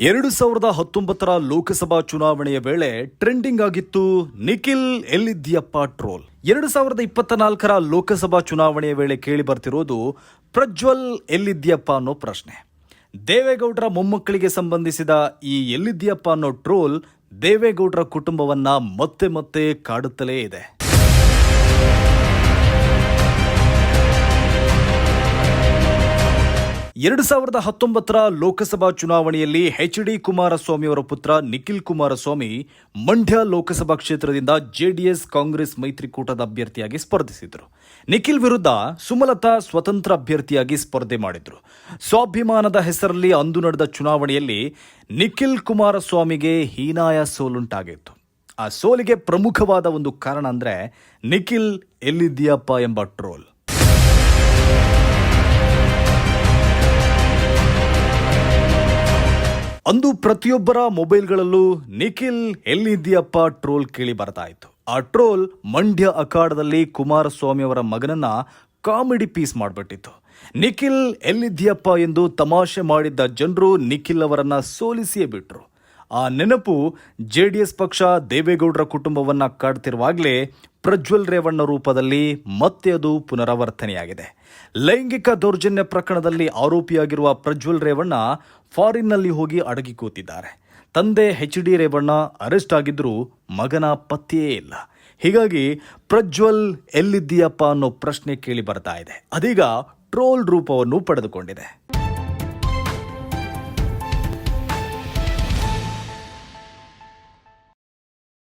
ಎರಡು ಸಾವಿರದ ಹತ್ತೊಂಬತ್ತರ ಲೋಕಸಭಾ ಚುನಾವಣೆಯ ವೇಳೆ ಟ್ರೆಂಡಿಂಗ್ ಆಗಿತ್ತು ನಿಖಿಲ್ ಎಲ್ಲಿದ್ಯಪ್ಪ ಟ್ರೋಲ್. ಎರಡು ಸಾವಿರದ ಇಪ್ಪತ್ತ ನಾಲ್ಕರ ಲೋಕಸಭಾ ಚುನಾವಣೆಯ ವೇಳೆ ಕೇಳಿ ಬರ್ತಿರೋದು ಪ್ರಜ್ವಲ್ ಎಲ್ಲಿದ್ಯಪ್ಪ ಅನ್ನೋ ಪ್ರಶ್ನೆ. ದೇವೇಗೌಡರ ಮೊಮ್ಮಕ್ಕಳಿಗೆ ಸಂಬಂಧಿಸಿದ ಈ ಎಲ್ಲಿದ್ಯಪ್ಪ ಅನ್ನೋ ಟ್ರೋಲ್ ದೇವೇಗೌಡರ ಕುಟುಂಬವನ್ನ ಮತ್ತೆ ಮತ್ತೆ ಕಾಡುತ್ತಲೇ ಇದೆ. ಎರಡು ಸಾವಿರದ ಹತ್ತೊಂಬತ್ತರ ಲೋಕಸಭಾ ಚುನಾವಣೆಯಲ್ಲಿ ಎಚ್ ಡಿ ಕುಮಾರಸ್ವಾಮಿ ಅವರ ಪುತ್ರ ನಿಖಿಲ್ ಕುಮಾರಸ್ವಾಮಿ ಮಂಡ್ಯ ಲೋಕಸಭಾ ಕ್ಷೇತ್ರದಿಂದ ಜೆಡಿಎಸ್ ಕಾಂಗ್ರೆಸ್ ಮೈತ್ರಿಕೂಟದ ಅಭ್ಯರ್ಥಿಯಾಗಿ ಸ್ಪರ್ಧಿಸಿದರು ನಿಖಿಲ್ ವಿರುದ್ಧ ಸುಮಲತಾ ಸ್ವತಂತ್ರ ಅಭ್ಯರ್ಥಿಯಾಗಿ ಸ್ಪರ್ಧೆ ಮಾಡಿದ್ರು. ಸ್ವಾಭಿಮಾನದ ಹೆಸರಲ್ಲಿ ಅಂದು ನಡೆದ ಚುನಾವಣೆಯಲ್ಲಿ ನಿಖಿಲ್ ಕುಮಾರಸ್ವಾಮಿಗೆ ಹೀನಾಯ ಸೋಲುಂಟಾಗಿತ್ತು. ಆ ಸೋಲಿಗೆ ಪ್ರಮುಖವಾದ ಒಂದು ಕಾರಣ ಅಂದ್ರೆ ನಿಖಿಲ್ ಎಲ್ಲಿದ್ದೀಯಪ್ಪ ಎಂಬ ಟ್ರೋಲ್. ಅಂದು ಪ್ರತಿಯೊಬ್ಬರ ಮೊಬೈಲ್ಗಳಲ್ಲೂ ನಿಖಿಲ್ ಎಲ್ಲಿದ್ಯಪ್ಪ ಟ್ರೋಲ್ ಕೇಳಿ ಬರ್ತಾ ಇತ್ತು. ಆ ಟ್ರೋಲ್ ಮಂಡ್ಯ ಅಖಾಡದಲ್ಲಿ ಕುಮಾರಸ್ವಾಮಿ ಅವರ ಮಗನನ್ನ ಕಾಮಿಡಿ ಪೀಸ್ ಮಾಡಿಬಿಟ್ಟಿತ್ತು. ನಿಖಿಲ್ ಎಲ್ಲಿದ್ಯಪ್ಪ ಎಂದು ತಮಾಷೆ ಮಾಡಿದ್ದ ಜನರು ನಿಖಿಲ್ ಅವರನ್ನ ಸೋಲಿಸಿಯೇ ಬಿಟ್ರು. ಆ ನೆನಪು ಜೆ ಡಿ ಎಸ್ ಪಕ್ಷ ದೇವೇಗೌಡರ ಕುಟುಂಬವನ್ನ ಕಾಡ್ತಿರುವಾಗಲೇ ಪ್ರಜ್ವಲ್ ರೇವಣ್ಣ ರೂಪದಲ್ಲಿ ಮತ್ತೆ ಅದು ಪುನರಾವರ್ತನೆಯಾಗಿದೆ. ಲೈಂಗಿಕ ದೌರ್ಜನ್ಯ ಪ್ರಕರಣದಲ್ಲಿ ಆರೋಪಿಯಾಗಿರುವ ಪ್ರಜ್ವಲ್ ರೇವಣ್ಣ ಫಾರಿನ್ನಲ್ಲಿ ಹೋಗಿ ಅಡಗಿ ಕೂತಿದ್ದಾರೆ. ತಂದೆ ಎಚ್ ಡಿ ರೇವಣ್ಣ ಅರೆಸ್ಟ್ ಆಗಿದ್ದರೂ ಮಗನ ಪತ್ತೆಯೇ ಇಲ್ಲ. ಹೀಗಾಗಿ ಪ್ರಜ್ವಲ್ ಎಲ್ಲಿದ್ದೀಯಪ್ಪ ಅನ್ನೋ ಪ್ರಶ್ನೆ ಕೇಳಿ ಬರ್ತಾ ಇದೆ. ಅದೀಗ ಟ್ರೋಲ್ ರೂಪವನ್ನು ಪಡೆದುಕೊಂಡಿದೆ.